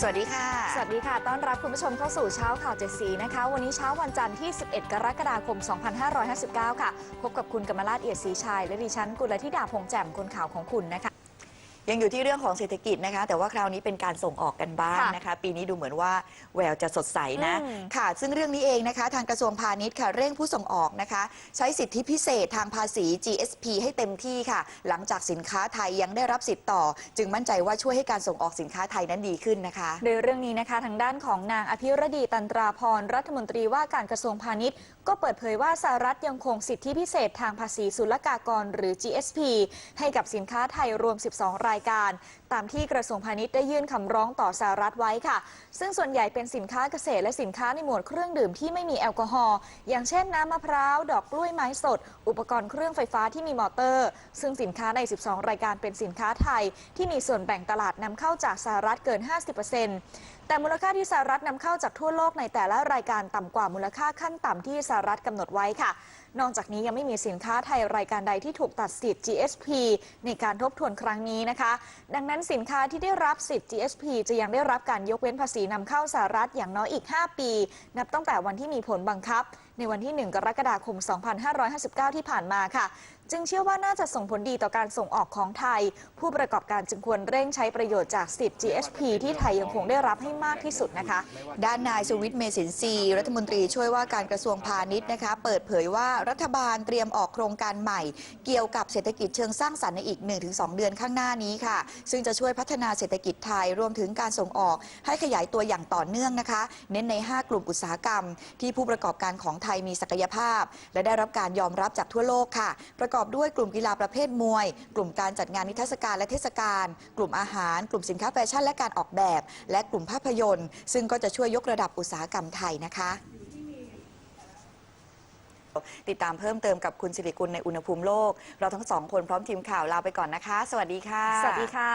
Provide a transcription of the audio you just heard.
สวัสดีค่ะ สวัสดีค่ะ ต้อนรับคุณผู้ชมเข้าสู่เช้าข่าวเจ็ดสีนะคะ วันนี้เช้าวันจันทร์ที่ 11 กรกฎาคม 2559 ค่ะ พบกับคุณกมลาดเอียดศรีชัย และดิฉันกุลธิดาพงแจ่มคนข่าวของคุณนะคะ ยังอยู่ที่เรื่องของเศรษฐกิจนะคะ แต่ว่าคราวนี้เป็นการส่งออกกันบ้างค่ะนะคะ ปีนี้ดูเหมือนว่าแววจะสดใสนะอืมค่ะ ซึ่งเรื่องนี้เองนะคะ ทางกระทรวงพาณิชย์ค่ะเร่งผู้ส่งออกนะคะ ใช้สิทธิพิเศษทางภาษี GSP ให้เต็มที่ค่ะ หลังจากสินค้าไทยยังได้รับสิทธิ์ต่อ จึงมั่นใจว่าช่วยให้การส่งออกสินค้าไทยนั้นดีขึ้นนะคะ โดยเรื่องนี้นะคะ ทางด้านของนางอภิรดีตันตราพรรัฐมนตรีว่าการกระทรวงพาณิชย์ ก็เปิดเผยว่าสหรัฐยังคงสิทธิพิเศษทางภาษีศุลกากรหรือ GSP ให้กับสินค้าไทยรวม 12 รายการ ตามที่กระทรวงพาณิชย์ได้ยื่นคำร้องต่อสหรัฐไว้ค่ะ ซึ่งส่วนใหญ่เป็นสินค้าเกษตรและสินค้าในหมวดเครื่องดื่มที่ไม่มีแอลกอฮอล์อย่างเช่นน้ำมะพร้าว ดอกกล้วยไม้สด อุปกรณ์เครื่องไฟฟ้าที่มีมอเตอร์ ซึ่งสินค้าใน 12 รายการเป็นสินค้าไทย ที่มีส่วนแบ่งตลาดนำเข้าจากสหรัฐเกิน 50% แต่มูลค่าที่สหรัฐนำเข้าจากทั่วโลกในแต่ละรายการต่ำกว่ามูลค่าขั้นต่ำที่สหรัฐกำหนดไว้ค่ะ นอกจากนี้ยังไม่มีสินค้าไทยรายการใดที่ถูกตัดสิทธิ์ GSP ในการทบทวนครั้งนี้นะคะ ดังนั้นสินค้าที่ได้รับสิทธิ์ GSP จะยังได้รับการยกเว้นภาษีนำเข้าสหรัฐอย่างน้อยอีก 5 ปี นับตั้งแต่วันที่มีผลบังคับ ในวันที่ 1 กรกฎาคม 2559 ที่ผ่านมาค่ะ จึงเชื่อว่าน่าจะส่งผลดีต่อการส่งออกของไทย ผู้ประกอบการจึงควรเร่งใช้ประโยชน์จากสิทธิ์ GSP ที่ไทยยังคงได้รับให้มากที่สุดนะคะ ด้านนายสุวิทย์เมสินทรีรัฐมนตรีช่วยว่าการกระทรวงพาณิชย์นะคะเปิดเผยว่ารัฐบาลเตรียมออกโครงการใหม่ เกี่ยวกับเศรษฐกิจเชิงสร้างสรรค์ในอีก 1-2 เดือนข้างหน้านี้ค่ะ ซึ่งจะช่วยพัฒนาเศรษฐกิจไทยรวมถึงการส่งออก ให้ขยายตัวอย่างต่อเนื่องนะคะ เน้นใน 5 กลุ่มอุตสาหกรรม ที่ผู้ประกอบการของไทยมีศักยภาพ และได้รับการยอมรับจากทั่วโลกค่ะ ประกอบด้วยกลุ่มกีฬาประเภทมวย กลุ่มการจัดงานนิทรรศการและเทศกาลกลุ่มอาหาร กลุ่มสินค้าแฟชั่นและการออกแบบ และกลุ่มภาพพยนตร์ ซึ่งก็จะช่วยยกระดับอุตสาหกรรมไทยนะคะติดตามเพิ่มเติมกับคุณสิริกุลในอุณหภูมิโลก เราทั้งสองคนพร้อมทีมข่าวลาไปก่อนนะคะ สวัสดีค่ะ สวัสดีค่ะ